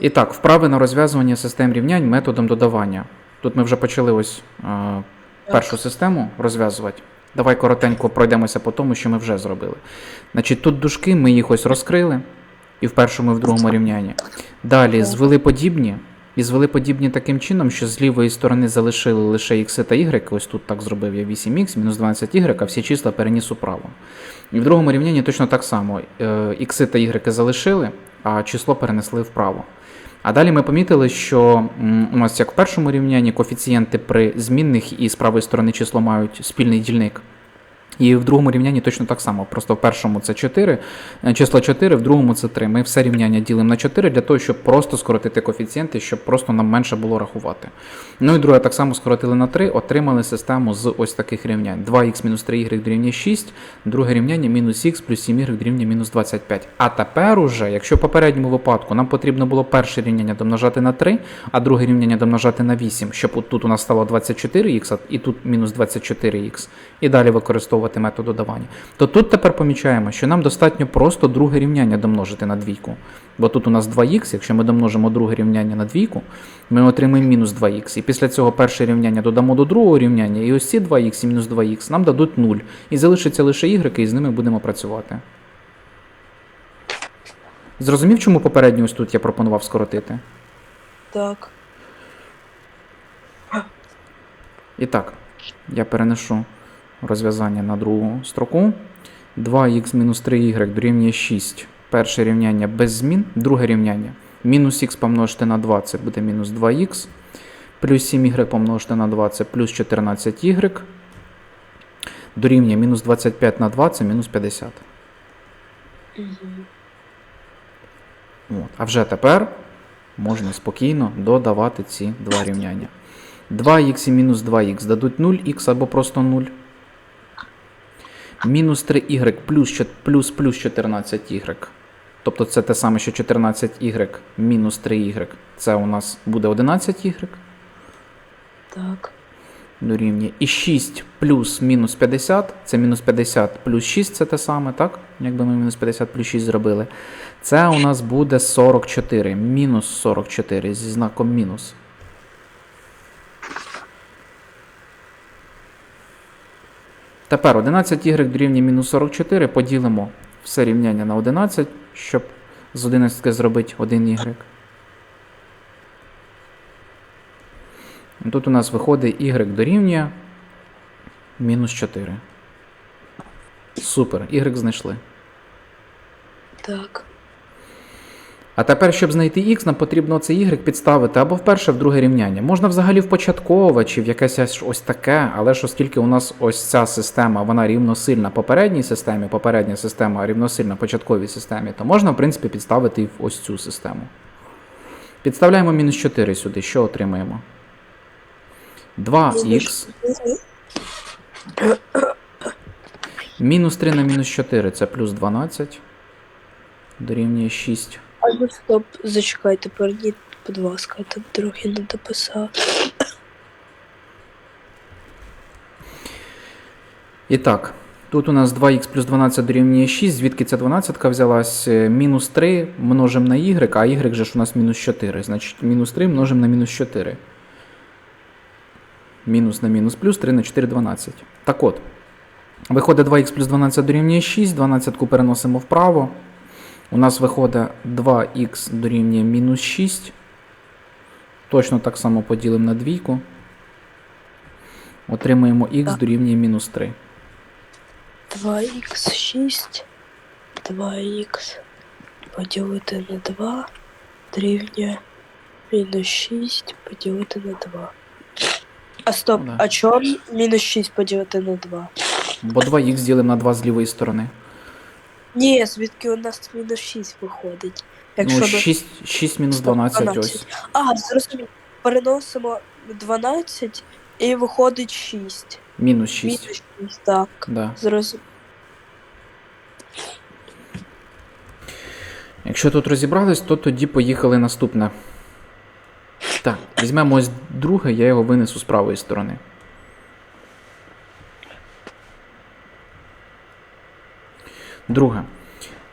І так, вправи на розв'язування систем рівнянь методом додавання. Тут ми вже почали ось е, першу систему розв'язувати. Давай коротенько пройдемося по тому, що ми вже зробили. Значить, тут дужки, ми їх ось розкрили, і в першому, і в другому рівнянні. Далі звели подібні, і звели подібні таким чином, що з лівої сторони залишили лише x та y, ось тут так зробив я 8x, мінус 12y, а всі числа переніс управо. І в другому рівнянні точно так само. е, X та y залишили, а число перенесли вправо. А далі ми помітили, що у нас як в першому рівнянні коефіцієнти при змінних і з правої сторони число мають спільний дільник. І в другому рівнянні точно так само. Просто в першому це 4, е, число 4, в другому це 3. Ми все рівняння ділимо на 4 для того, щоб просто скоротити коефіцієнти, щоб просто нам менше було рахувати. Ну і друге, так само скоротили на 3, отримали систему з ось таких рівнянь. 2х мінус 3y дорівнює 6, друге рівняння мінус х плюс 7y дорівнює мінус 25. А тепер уже, якщо в попередньому випадку нам потрібно було перше рівняння домножати на 3, а друге рівняння домножати на 8, щоб тут у нас стало 24х, і тут мінус 24х, і далі використовувати метод додавання, то тут тепер помічаємо, що нам достатньо просто друге рівняння домножити на двійку. Бо тут у нас 2х, якщо ми домножимо друге рівняння на двійку, ми отримаємо мінус 2х. І після цього перше рівняння додамо до другого рівняння, і ось ці 2х і мінус 2х нам дадуть 0. І залишиться лише y, і з ними будемо працювати. Зрозумів, чому попередню ось тут я пропонував скоротити? Так. І так, я переношу розв'язання на другу строку. 2х мінус 3y дорівнює 6. Перше рівняння без змін, друге рівняння. Мінус х помножити на 2 це буде мінус 2х. Плюс 7y помножити на 2 це плюс 14y. Дорівнює мінус 25 на 2 це мінус 50. Угу. От. А вже тепер можна спокійно додавати ці два рівняння. 2х і мінус 2х дадуть 0х або просто 0. Мінус 3y плюс, плюс плюс 14y. Тобто це те саме, що 14y мінус 3y. Це у нас буде 11y. Так. Дорівнює. І 6 плюс мінус 50, це мінус 50 плюс 6 це те саме, так? Якби ми мінус 50 плюс 6 зробили. Це у нас буде 44. Мінус 44 зі знаком мінус. Тепер 11y дорівнює мінус 44. Поділимо все рівняння на 11, щоб з 11 зробити 1y. Тут у нас виходить y дорівнює мінус 4. Супер, y знайшли. Так. А тепер, щоб знайти x, нам потрібно цей y підставити або в перше, в друге рівняння. Можна взагалі в початкове чи в якесь ось- ось таке, але ж оскільки у нас ось ця система, вона рівносильна попередній системі, попередня система рівносильна початковій системі, то можна, в принципі, підставити і в ось цю систему. Підставляємо мінус 4 сюди. Що отримаємо? 2х мінус 3 на мінус 4 це плюс 12. Дорівнює 6. А стоп, зачекайте, перейдіть, будь ласка, я тут трохи не дописав. І так, тут у нас 2х плюс 12 дорівнює 6, звідки ця 12 взялась? Е, Мінус 3 множимо на y, а y же ж у нас мінус 4. Значить, мінус 3 множимо на мінус 4. Мінус на мінус плюс 3 на 4 12. Так от, виходить 2х плюс 12 дорівнює 6, 12 переносимо вправо. У нас виходить 2х дорівнює мінус 6. Точно так само поділимо на двійку. Отримаємо х дорівнює мінус 3. 2х6, 2х поділити на 2 дорівнює мінус 6 поділити на 2. А стоп, Да. а чому мінус 6 поділити на 2? Бо 2х ділимо на 2 з лівої сторони. Ні, звідки у нас мінус 6 виходить? Якщо ну, ми- 6, 6 мінус Стоп, 12 12. ось. А, зрозумів. Переносимо 12 і виходить 6. Мінус 6. Мінус 6, так. Да. Зрозумів. Якщо тут розібрались, то тоді поїхали наступне. Так, візьмемо ось друге, я його винесу з правої сторони. Друге.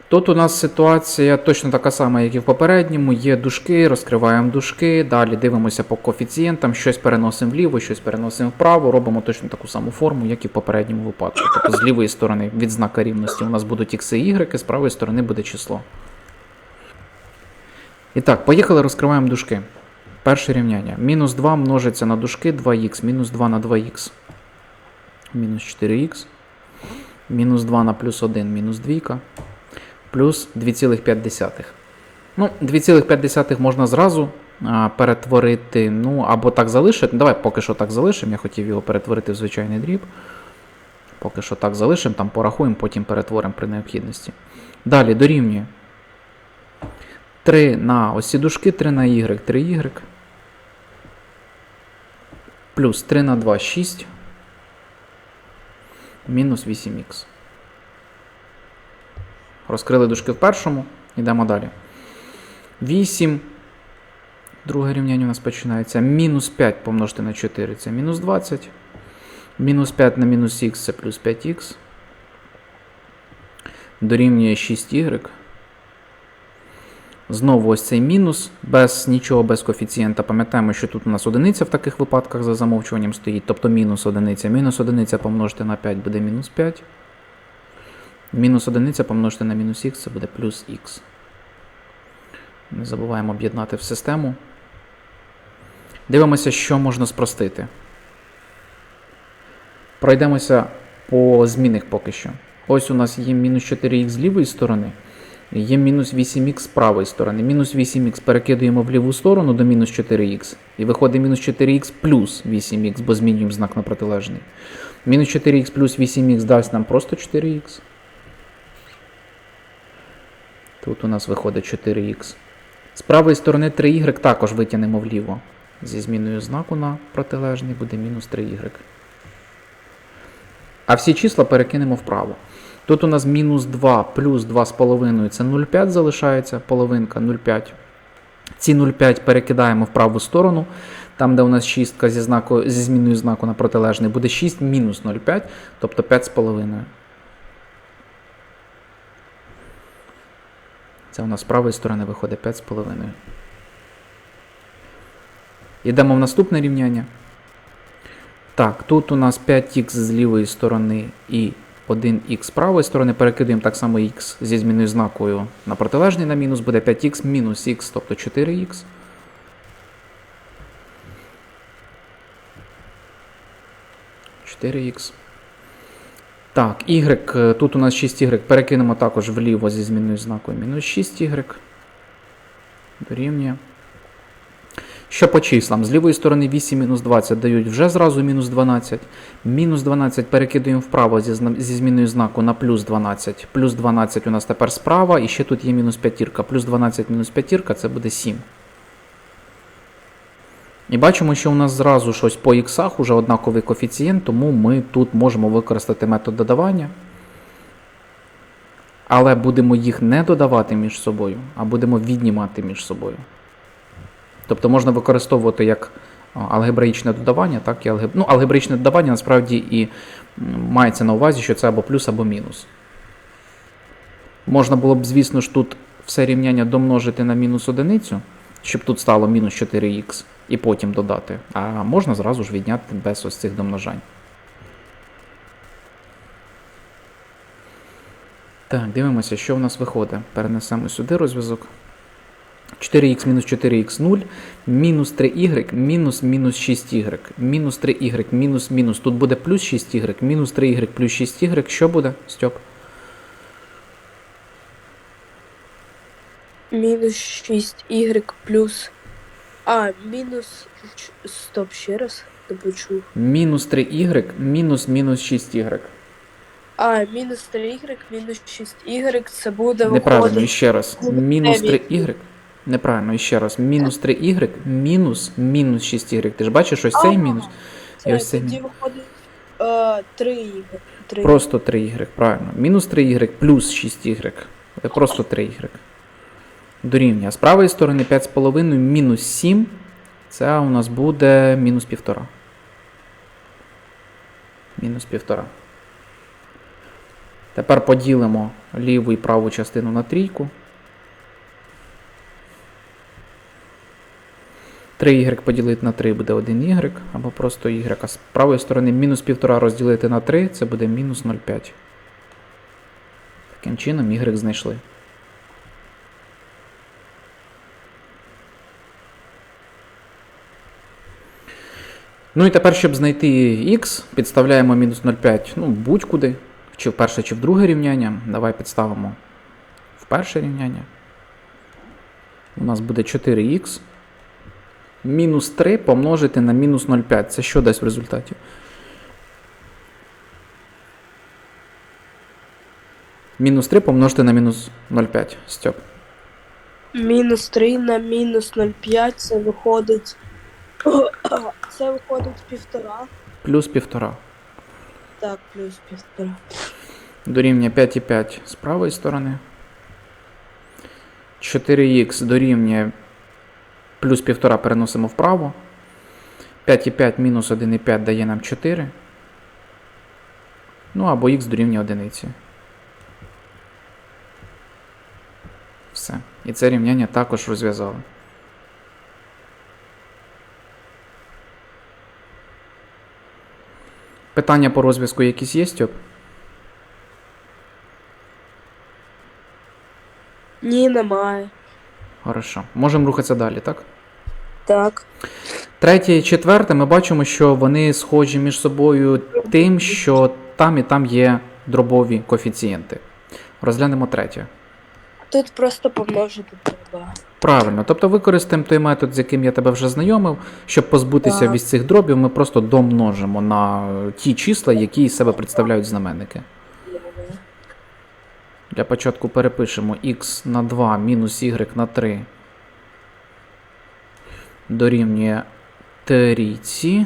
Тут у нас ситуація точно така сама, як і в попередньому. Є дужки, розкриваємо дужки, далі дивимося по коефіцієнтам, щось переносимо вліво, щось переносимо вправо, робимо точно таку саму форму, як і в попередньому випадку. Тобто з лівої сторони від знака рівності у нас будуть ікси і y, з правої сторони буде число. І так, поїхали, розкриваємо дужки. Перше рівняння. Мінус 2 множиться на дужки 2х, мінус 2 на 2х. Мінус 4х. Мінус 2 на плюс 1, мінус 2 плюс 2,5. Ну, 2,5 можна зразу а, перетворити, ну, або так залишити. Давай поки що так залишимо. Я хотів його перетворити в звичайний дріб. Поки що так залишимо, там порахуємо, потім перетворимо при необхідності. Далі дорівнює 3 на осі дужки, 3 на y, 3y. Плюс 3 на 2, 6. Мінус 8х. Розкрили дужки в першому, йдемо далі. 8. Друге рівняння у нас починається. Мінус 5 помножити на 4 це мінус 20. Мінус 5 на мінус х це плюс 5х. Дорівнює 6y. Знову ось цей мінус, без нічого, без коефіцієнта. Пам'ятаємо, що тут у нас одиниця в таких випадках за замовчуванням стоїть, тобто мінус одиниця. Мінус одиниця помножити на 5 буде мінус 5. Мінус одиниця помножити на мінус х це буде плюс х. Не забуваємо об'єднати в систему. Дивимося, що можна спростити. Пройдемося по змінних поки що. Ось у нас є мінус 4х з лівої сторони. Є мінус 8х з правої сторони. Мінус 8х перекидуємо в ліву сторону до мінус 4х. І виходить мінус 4х плюс 8х, бо змінюємо знак на протилежний. Мінус 4х плюс 8х дасть нам просто 4х. Тут у нас виходить 4х. З правої сторони 3y також витягнемо вліво. Зі зміною знаку на протилежний буде мінус 3y. А всі числа перекинемо вправо. Тут у нас мінус 2 плюс 2,5 це 0,5 залишається, половинка 0,5. Ці 0,5 перекидаємо в праву сторону. Там, де у нас шістка зі, знаку, зі зміною знаку на протилежний, буде 6 мінус 0,5, тобто 5,5. Це у нас з правої сторони виходить 5,5. Йдемо в наступне рівняння. Так, тут у нас 5х з лівої сторони і 1х з правої сторони. Перекидуємо так само х зі зміною знакою на протилежний на мінус, буде 5х мінус х, тобто 4х. х. Так, y, тут у нас 6y, перекинемо також вліво зі зміною знакою мінус 6y. Дорівнює. Що по числам? З лівої сторони 8 мінус 20 дають вже зразу мінус 12. Мінус 12 перекидуємо вправо зі, зі зміною знаку на плюс 12. Плюс 12 у нас тепер справа, і ще тут є мінус 5. Плюс 12 мінус 5 це буде 7. І бачимо, що у нас зразу щось по іксах уже однаковий коефіцієнт, тому ми тут можемо використати метод додавання. Але будемо їх не додавати між собою, а будемо віднімати між собою. Тобто можна використовувати як алгебраїчне додавання, так і алгеб... ну, алгебраїчне додавання насправді і мається на увазі, що це або плюс, або мінус. Можна було б, звісно ж, тут все рівняння домножити на мінус одиницю, щоб тут стало мінус 4х, і потім додати. А можна зразу ж відняти без ось цих домножань. Так, дивимося, що в нас виходить. Перенесемо сюди розв'язок. 4х мінус 4х 0, мінус 3y, мінус мінус 6y, мінус 3y, мінус мінус. Тут буде плюс 6y, мінус 3y плюс 6y. Що буде, Стьоп? Мінус 6y плюс. А, мінус. Стоп, ще раз. Не почув. Мінус 3y, мінус мінус 6y. А, мінус 3y, мінус 6y, це буде Неправильно, іще раз. Мінус 3y. Неправильно, іще раз. Мінус 3y, мінус мінус 6y. Ти ж бачиш ось цей мінус. І ось цей мінус. виходить 3y. Просто 3y, правильно. Мінус 3y плюс 6y. Це просто 3y. Дорівнює. З правої сторони 5,5 мінус 7. Це у нас буде мінус 1,5. Мінус 1,5. Тепер поділимо ліву і праву частину на трійку. 3y поділити на 3 буде 1y, або просто y. А з правої сторони мінус 1,5 розділити на 3 це буде мінус 0,5. Таким чином y знайшли. Ну і тепер, щоб знайти x, підставляємо мінус 0,5 ну, будь-куди, чи в перше, чи в друге рівняння. Давай підставимо в перше рівняння. У нас буде 4х. Мінус 3 помножити на мінус 0,5. Це що дасть в результаті? Мінус 3 помножити на мінус 0,5. Стьоп. Мінус 3 на мінус 0,5 це виходить. Це виходить півтора. Плюс 1,5. Так, плюс півтора. Дорівнює 5,5 з правої сторони. 4х дорівнює плюс 1,5 переносимо вправо. 5,5 мінус 1,5 дає нам 4. Ну або х дорівнює 1. Все. І це рівняння також розв'язали. Питання по розв'язку якісь є, Стьоп? Ні, немає. Хорошо. Можемо рухатися далі, так? Так. Третє і четверте, ми бачимо, що вони схожі між собою тим, що там і там є дробові коефіцієнти. Розглянемо третє. Тут просто помножити треба. Правильно, тобто використаємо той метод, з яким я тебе вже знайомив, щоб позбутися Так. від цих дробів, ми просто домножимо на ті числа, які із себе представляють знаменники. Для початку перепишемо x на 2 мінус y на 3 дорівнює трійці.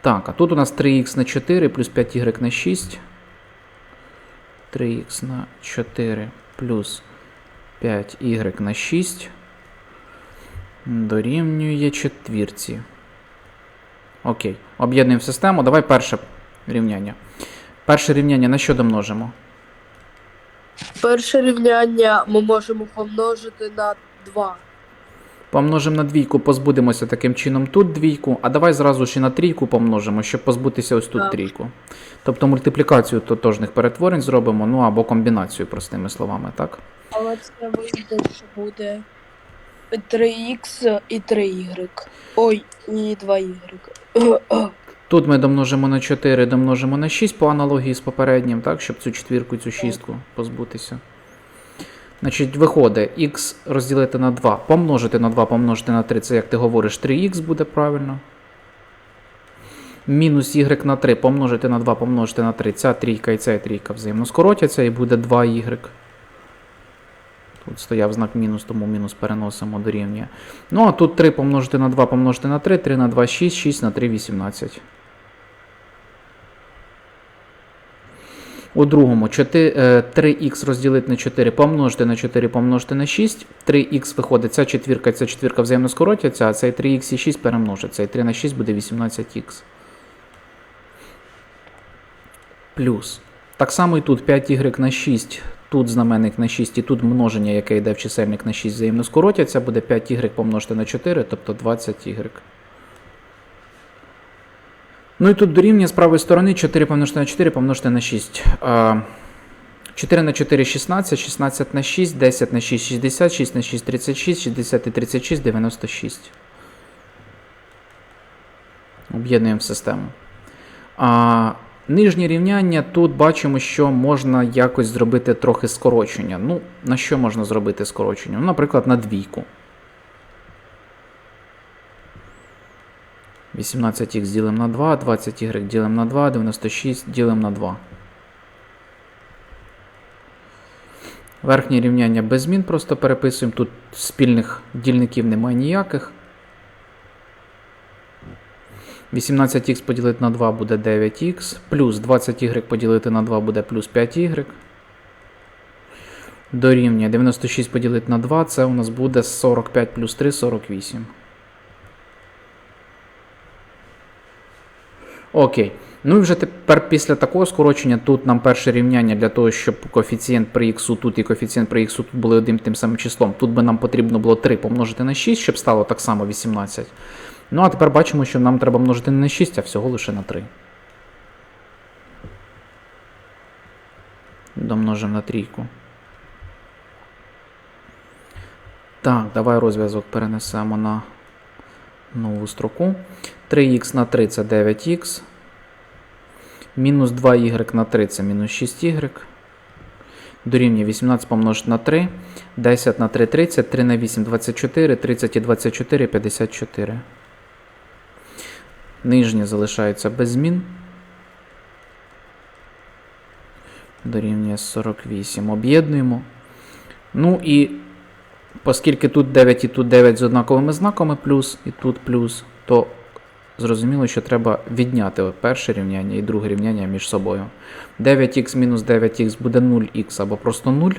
Так, а тут у нас 3х на 4 плюс 5y на 6. 3х на 4 плюс 5y на 6 дорівнює четвірці. Окей. Об'єднуємо систему. Давай перше рівняння. Перше рівняння на що домножимо? Перше рівняння ми можемо помножити на 2. Помножимо на двійку, позбудемося таким чином тут двійку, а давай зразу ще на трійку помножимо, щоб позбутися ось тут трійку. Тобто мультиплікацію тотожних перетворень зробимо, ну або комбінацію, простими словами, так? Але це вийде, що буде 3х і 3y. Ой, і 2y. Тут ми домножимо на 4, домножимо на 6 по аналогії з попереднім, так, щоб цю четвірку, цю шістку позбутися. Значить, виходить х розділити на 2, помножити на 2, помножити на 3, це як ти говориш, 3х буде правильно. Мінус y на 3 помножити на 2, помножити на 3. Ця трійка і ця трійка взаємно скоротяться і буде 2y. Тут стояв знак мінус, тому мінус переносимо до рівня. Ну, а тут 3 помножити на 2 помножити на 3, 3 на 2 6, 6 на 3 18. У другому 3х розділити на 4 помножити на 4 помножити на 6. 3х виходить, ця четвірка, ця четвірка взаємно скоротяться, а цей 3х і 6 перемножиться. І 3 на 6 буде 18х. Плюс. Так само і тут 5y на 6, тут знаменник на 6, і тут множення, яке йде в чисельник на 6, взаємно скоротяться, буде 5y помножити на 4, тобто 20y. Ну і тут дорівнює з правої сторони 4 помножити на 4 помножити на 6. 4 на 4 16, 16 на 6, 10 на 6 60, 6 на 6 36, 60 і 36 96. Об'єднуємо в систему. А, нижнє рівняння тут бачимо, що можна якось зробити трохи скорочення. Ну, на що можна зробити скорочення? Ну, наприклад, на двійку. 18х ділимо на 2, 20y ділимо на 2, 96 ділимо на 2. Верхнє рівняння без змін просто переписуємо. Тут спільних дільників немає ніяких. 18х поділити на 2 буде 9х, плюс 20y поділити на 2 буде плюс 5y. Дорівнює 96 поділити на 2, це у нас буде 45 плюс 3 48. Окей. Ну і вже тепер після такого скорочення тут нам перше рівняння для того, щоб коефіцієнт при х тут і коефіцієнт при х тут були одним тим самим числом. Тут би нам потрібно було 3 помножити на 6, щоб стало так само 18. Ну а тепер бачимо, що нам треба множити не на 6, а всього лише на 3. Домножимо на трійку. Так, давай розв'язок перенесемо на нову строку. 3х на 3 це 9х. Мінус 2y на 3 це мінус 6y. Дорівнює 18 помножити на 3. 10 на 3 30, 3 на 8 24, 30 і 24 54. Нижнє залишається без змін. Дорівнює 48. Об'єднуємо. Ну і оскільки тут 9 і тут 9 з однаковими знаками плюс і тут плюс, то зрозуміло, що треба відняти перше рівняння і друге рівняння між собою. 9х мінус 9х буде 0х або просто 0.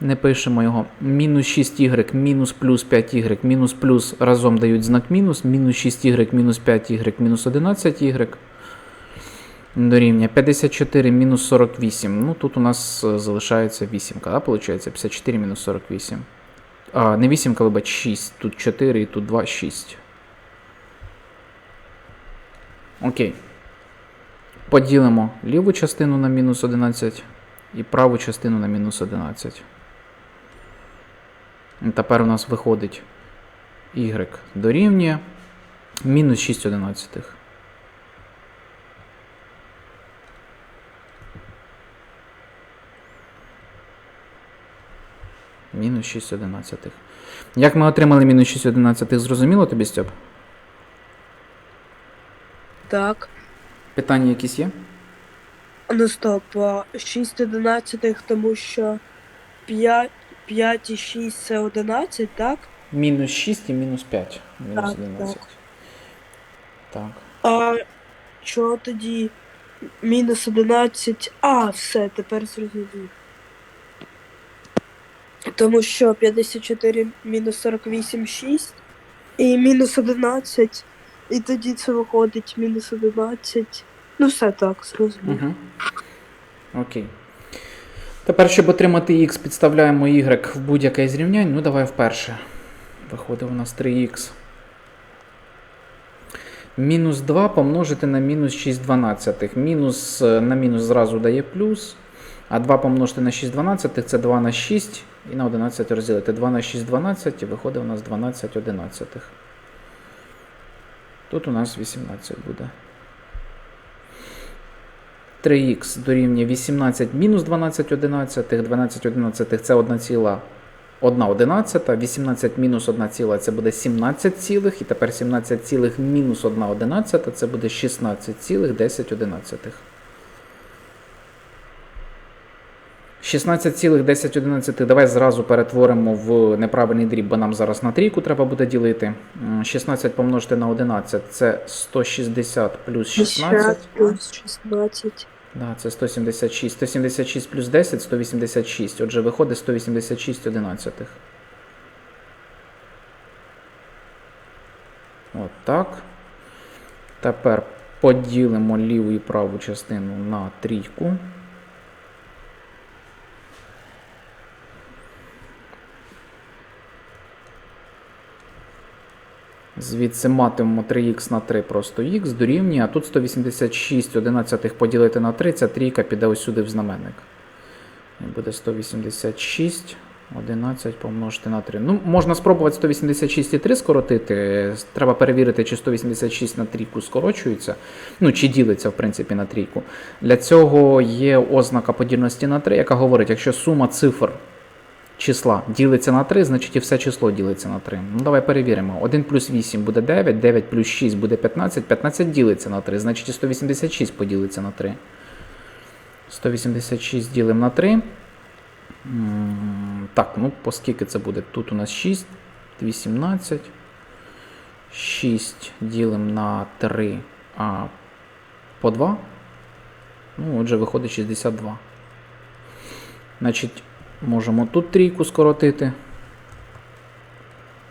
Не пишемо його. Мінус 6y мінус плюс 5y мінус плюс разом дають знак мінус. Мінус 6y мінус 5y мінус 11y. Дорівнює 54 мінус 48. Ну тут у нас е, залишається 8, да, виходить? 54 мінус 48. А, не 8, вибач, 6. Тут 4 і тут 2, 6. Окей. Поділимо ліву частину на мінус 11 і праву частину на мінус 11. Тепер у нас виходить y дорівнює мінус 6 одинадцятих. Мінус 6 одинадцятих. Як ми отримали мінус 6 одинадцятих, зрозуміло тобі, Стьоп? Так. Питання якісь є? Ну стоп, а 6 одинадцятих, тому що 5, 5 і 6 це 11, так? Мінус 6 і мінус 5. Мінус Так, 11. Так. А чого тоді мінус 11? А, все, тепер зрозумів. Тому що 54 мінус 48 6 і мінус 11. І тоді це виходить мінус 11. Ну, все так, зрозумів. Угу. Окей. Тепер, щоб отримати х, підставляємо y в будь-яке з рівнянь. Ну, давай вперше. Виходить у нас 3х. Мінус 2 помножити на мінус 6 дванадцятих. Мінус е, на мінус зразу дає плюс. А 2 помножити на 6 дванадцятих це 2 на 6. І на 11 розділити. 2 на 6 12 і виходить у нас 12 одинадцятих. Тут у нас 18 буде. 3х дорівнює 18 мінус 12 одинадцятих. 12 одинадцятих це 1 ціла 1 одинадцята. 18 мінус 1 ціла це буде 17 цілих. І тепер 17 цілих мінус 1 одинадцята це буде 16 цілих 10 одинадцятих. 16,10 давай зразу перетворимо в неправильний дріб, бо нам зараз на трійку треба буде ділити. 16 помножити на 11 це 160 плюс 16. 16. Да, це 176. 176 плюс 10 186. Отже, виходить 186 одинадцятих. От так. Тепер поділимо ліву і праву частину на трійку. Звідси матимемо 3х на 3 просто х дорівнює, а тут 186 одинадцятих поділити на 3, ця трійка піде ось сюди в знаменник. Буде 186 11 помножити на 3. Ну, можна спробувати 186 і 3 скоротити. Треба перевірити, чи 186 на трійку скорочується. Ну, чи ділиться, в принципі, на трійку. Для цього є ознака подільності на 3, яка говорить, якщо сума цифр числа ділиться на 3, значить і все число ділиться на 3. Ну, давай перевіримо. 1 плюс 8 буде 9, 9 плюс 6 буде 15, 15 ділиться на 3, значить і 186 поділиться на 3. 186 ділимо на 3. Так, ну оскільки це буде? Тут у нас 6, 18. 6 ділимо на 3, а по 2. Ну, отже, виходить 62. Значить, можемо тут трійку скоротити.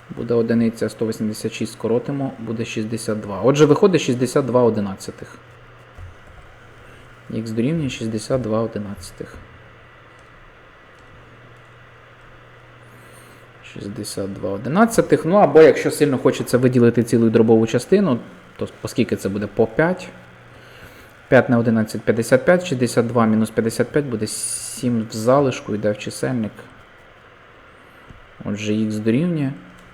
Буде одиниця 186 скоротимо, буде 62. Отже, виходить 62 одинадцятих. Х дорівнює 62 одинадцятих. 62 одинадцятих. Ну або якщо сильно хочеться виділити цілу дробову частину, то оскільки це буде по 5. 5 на 11 55, 62 мінус 55 буде 7 в залишку, йде в чисельник. Отже, х дорівнює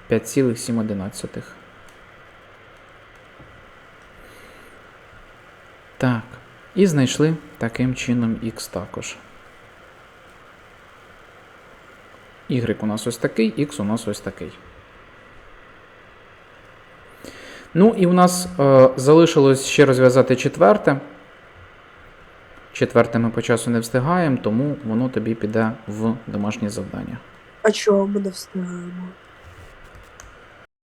5,7. Так. І знайшли таким чином х також. Y у нас ось такий, X у нас ось такий. Ну, і у нас е, залишилось ще розв'язати четверте. Четверте ми по часу не встигаємо, тому воно тобі піде в домашнє завдання. А чого ми не встигаємо?